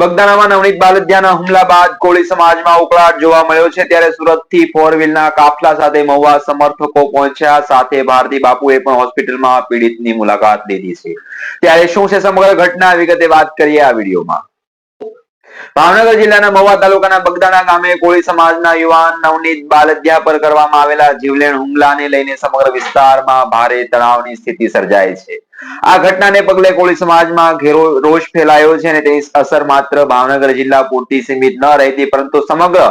બગદાણામાં નવનીત બાલદિયાના હુમલા બાદ કોળી સમાજમાં ઉકળાટ જોવા મળ્યો છે. ત્યારે સુરતથી ફોર વ્હીલના કાફલા સાથે મહુવા સમર્થકો પહોંચ્યા. સાથે ભારતી બાપુએ પણ હોસ્પિટલમાં પીડિતની મુલાકાત લીધી છે. ત્યારે શું છે સમગ્ર ઘટના વિગતે વાત કરીએ આ વિડીયોમાં. ભાવનગર જિલ્લાના મહુવા તાલુકાના બગદાણા ગામે કોળી સમાજના યુવાન નવનીત બાલદિયા પર કરવામાં આવેલા જીવલેણ હુમલાને લઈને સમગ્ર વિસ્તારમાં ભારે તણાવની સ્થિતિ સર્જાય છે. આ ઘટનાને પગલે કોળી સમાજમાં ઘેરો રોષ ફેલાયો છે અને તેની અસર માત્ર ભાવનગર જિલ્લા પૂરતી સીમિત ન રહેતી, પરંતુ સમગ્ર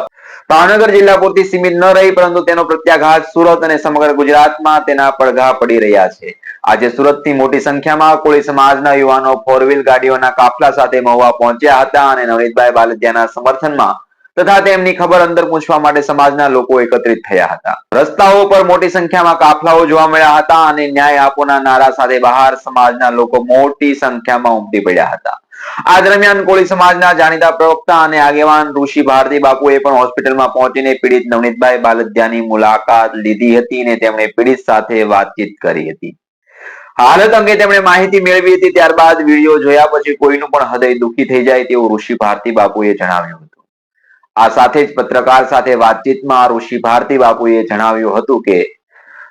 ભાવનગર જિલ્લા પૂરતી સીમિત ન રહી, પરંતુ તેનો પ્રત્યાઘાત સુરત અને સમગ્ર ગુજરાતમાં તેના પડઘા પડી રહ્યા છે. આજે સુરતથી મોટી સંખ્યામાં કોળી સમાજના યુવાનો ફોર ગાડીઓના કાફલા સાથે મહુવા પહોંચ્યા હતા અને નવનીતભાઈ બાલદિયાના સમર્થનમાં તથા તેમની ખબર અંદર પૂછવા માટે સમાજના લોકો એકત્રિત થયા હતા. રસ્તાઓ પર મોટી સંખ્યામાં કાફલાઓ જોવા મળ્યા હતા અને ન્યાય આપોના નારા સાથે બહાર સમાજના લોકો મોટી સંખ્યામાં ઉમટી પડ્યા હતા. આ દરમિયાન કોળી સમાજના જાણીતા પ્રવક્તા અને આગેવાન ઋષિ ભારતી બાપુએ પણ હોસ્પિટલમાં પહોંચીને પીડિત નવનીતભાઈ બાલદિયાની મુલાકાત લીધી હતી અને તેમણે પીડિત સાથે વાતચીત કરી હતી. હાલત અંગે તેમણે માહિતી મેળવી હતી, ત્યારબાદ વીડિયો જોયા પછી કોઈનું પણ હૃદય દુખી થઈ જાય તેવું ઋષિ ભારતી બાપુએ જણાવ્યું હતું. આ સાથે જ પત્રકાર સાથે વાતચીતમાં ઋષિ ભારતી બાપુએ જણાવ્યું હતું કે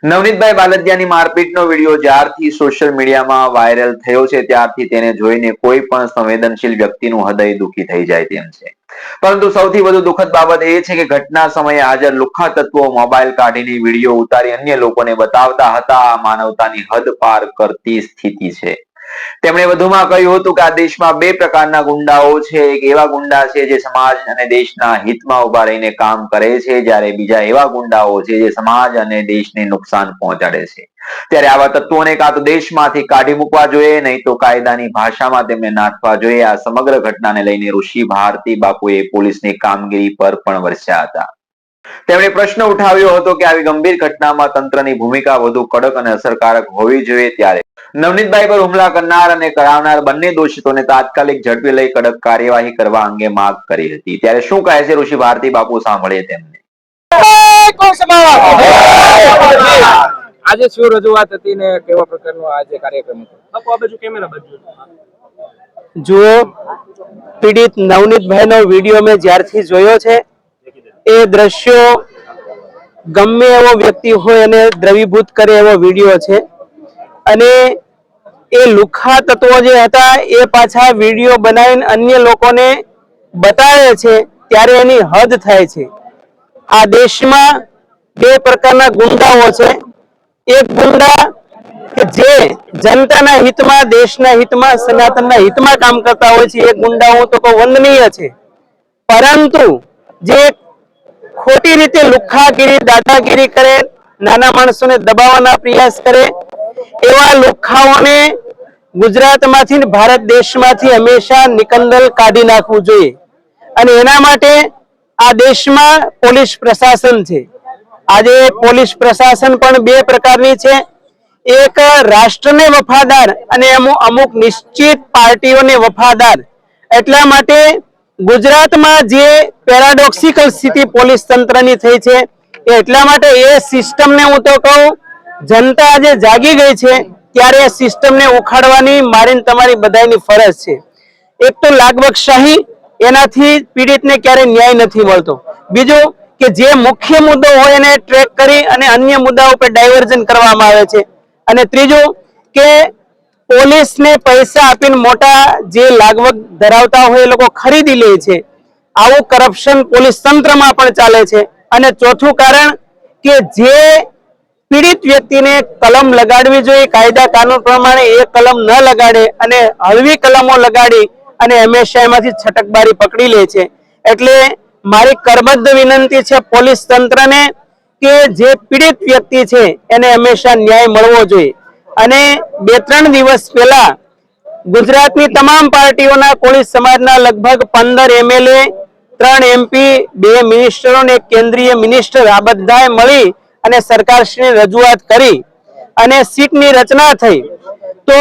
નવનીતભાઈ બાલદિયાની મારપીટનો વીડિયો જ્યારથી સોશિયલ મીડિયામાં વાયરલ થયો છે, ત્યારથી તેને જોઈને કોઈ પણ સંવેદનશીલ વ્યક્તિનું હૃદય દુખી થઈ જાય તેમ છે. પરંતુ સૌથી વધુ દુઃખદ બાબત એ છે કે ઘટના સમયે હાજર લુખ્ખા તત્વો મોબાઈલ કાઢીને વીડિયો ઉતારી અન્ય લોકોને બતાવતા હતા. આ માનવતાની હદ પાર કરતી સ્થિતિ છે. તેમણે વધુમાં કહ્યું હતું કે આ દેશમાં બે પ્રકારના ગુંડાઓ છે. એક એવા ગુંડા છે જે સમાજ અને દેશના હિતમાં ઊભા રહીને કામ કરે છે, જ્યારે બીજા એવા ગુંડાઓ છે જે સમાજ અને દેશને નુકસાન પહોંચાડે છે. ત્યારે આવા તત્વોને કાં તો દેશમાંથી કાઢી મૂકવા જોઈએ, નહીં તો કાયદાની ભાષામાં તેમને નાથવા જોઈએ. આ સમગ્ર ઘટનાને લઈને ઋષિ ભારતી બાપુએ પોલીસની કામગીરી પર પણ વરસ્યા હતા. તેમણે પ્રશ્ન ઉઠાવ્યો હતો કે આવી ગંભીર ઘટનામાં તંત્રની ભૂમિકા વધુ કડક અને અસરકારક હોવી જોઈએ ત્યારે નવનીતભાઈ પર હુમલા કરનાર અને કરાવનાર બંને દોષિતોને તાત્કાલિક ઝડપી લઈ કડક કાર્યવાહી કરવા અંગે માંગ કરી હતી. ત્યારે શું કહે છે ઋષિ ભારતી બાપુ સાંભળીએ તેમને. આજે શું રજૂઆત હતી ને કેવા પ્રકારનો આજે કાર્યક્રમ હતો? બાપુ કેમેરા બાજુ જુઓ પીડિત નવનીતભાઈનો વીડિયો મેં જ્યારથી જોયો છે એ દ્રશ્યો ગમે એવો વ્યક્તિ હોય એને દ્રવીભૂત કરે એવો વીડિયો છે. અને એ લુખ્ખા તત્વો જે હતા, એ પાછા વીડિયો બનાવીને અન્ય લોકોને બતાવે છે, ત્યારે એની હદ થાય છે. આ દેશમાં બે પ્રકારના ગુંડાઓ છે. એક ગુંડા જે જનતાના હિતમાં, દેશના હિતમાં, સનાતનના હિતમાં કામ કરતા હોય છે. એ ગુંડાઓ તો કોઈ વંદનીય છે. પરંતુ જે ખોટી રીતે લુખ્ખાગીરી દાદાગીરી કરે, નાના માણસોને દબાવવાના પ્રયાસ કરે એવા લુખ્ખાઓને ગુજરાતમાંથી ભારત દેશમાંથી હંમેશા નિકંદલ કાઢી નાખવું જોઈએ. અને એના માટે આ દેશમાં પોલીસ પ્રશાસન છે. આજે પોલીસ પ્રશાસન પણ બે પ્રકારની છે. એક રાષ્ટ્રને વફાદાર અને અમુક અમુક નિશ્ચિત પાર્ટીઓને વફાદાર. એટલા માટે ગુજરાતમાં જે પેરાડોક્સિકલ સ્થિતિ પોલીસ તંત્રની થઈ છે એટલા માટે એ સિસ્ટમને હું તો કહું જનતા આજે જાગી ગઈ છે ત્યારે એ સિસ્ટમને ઉખાડવાની મારીને તમારી બધાની ફરજ છે. એક તો લાગવકશાહી એનાથી પીડિતને ક્યારે ન્યાય નથી મળતો. બીજું કે જે મુખ્ય મુદ્દો હોય એને ટ્રેક કરી અને અન્ય મુદ્દાઓ પર ડાયવર્ઝન કરવામાં આવે છે. અને ત્રીજું કે પોલીસને પૈસા આપીને મોટા જે લાગવક ધરાવતા હોય એ લોકો ખરીદી લે છે. આવું કરપ્શન પોલીસ તંત્રમાં પણ ચાલે છે. અને ચોથું કારણ કે જે પીડિત વ્યક્તિને કલમ લગાડવી જોઈએ. કાયદા કાનૂન પ્રમાણે એ કલમ ન લગાડે અને હળવી કલમો લગાડી અને હંમેશા એમાંથી છટકબારી પકડી લે છે. એટલે મારી કરબદ્ધ વિનંતી છે પોલીસ તંત્રને કે જે પીડિત વ્યક્તિ છે એને હંમેશા ન્યાય મળવો જોઈએ. અને બે ત્રણ દિવસ પહેલા ગુજરાતની તમામ પાર્ટીઓના કોળી સમાજના લગભગ પંદર એમએલએ ત્રણ એમપી બે મિનિસ્ટરો અને કેન્દ્રીય મિનિસ્ટર આ બધાએ મળી અને સરકારશ્રીને રજૂઆત કરી અને સીટની રચના થઈ. તો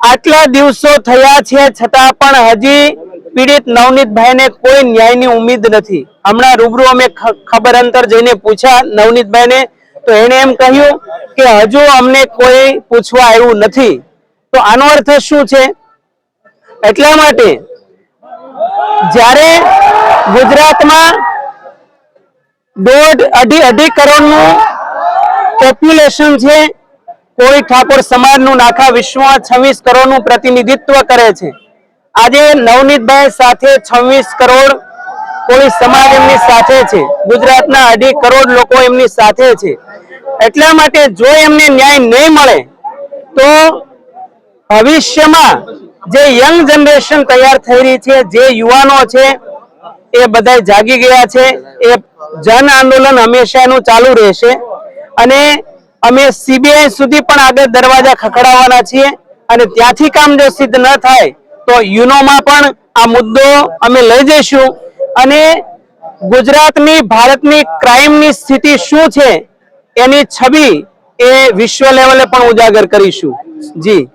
આટલા દિવસો થયા છે, છતાં પણ હજી પીડિત નવનીતભાઈને કોઈ ન્યાયની ઉમ્મીદ નથી. હમણાં રૂબરૂ અમે ખબર અંતર જઈને પૂછ્યા નવનીતભાઈને, તો એને એમ કહ્યું કે હજુ અમને કોઈ પૂછવા આવ્યું નથી. તો આનો અર્થ શું છે? એટલા માટે જ્યારે ગુજરાતમાં દોઢ અઢી અઢી કરોડનું પોપ્યુલેશન છે. કોળી ઠાકોર સમાજનું આખા વિશ્વમાં છવ્વીસ કરોડનું પ્રતિનિધિત્વ કરે છે. આજે નવનીતભાઈ સાથે છવ્વીસ કરોડ કોળી સમાજ એમની સાથે છે. ગુજરાતના અઢી કરોડ લોકો એમની સાથે છે. એટલા માટે જો એમને ન્યાય નહીં મળે, તો ભવિષ્યમાં જે યંગ જનરેશન તૈયાર થઈ રહી છે, જે યુવાનો છે, એ બધા જાગી ગયા છે. એ જન આંદોલન હંમેશાનું ચાલુ રહેશે અને અમે સીબીઆઈ સુધી પણ આગળ દરવાજા ખખડાવવાના છીએ અને ત્યાંથી કામ જો સિદ્ધ ન થાય તો યુનોમાં પણ આ મુદ્દો અમે લઈ જઈશું અને ગુજરાતની, ભારતની ક્રાઇમની સ્થિતિ શું છે એની છબી એ વિશ્વ લેવલે પણ ઉજાગર કરીશું. જી.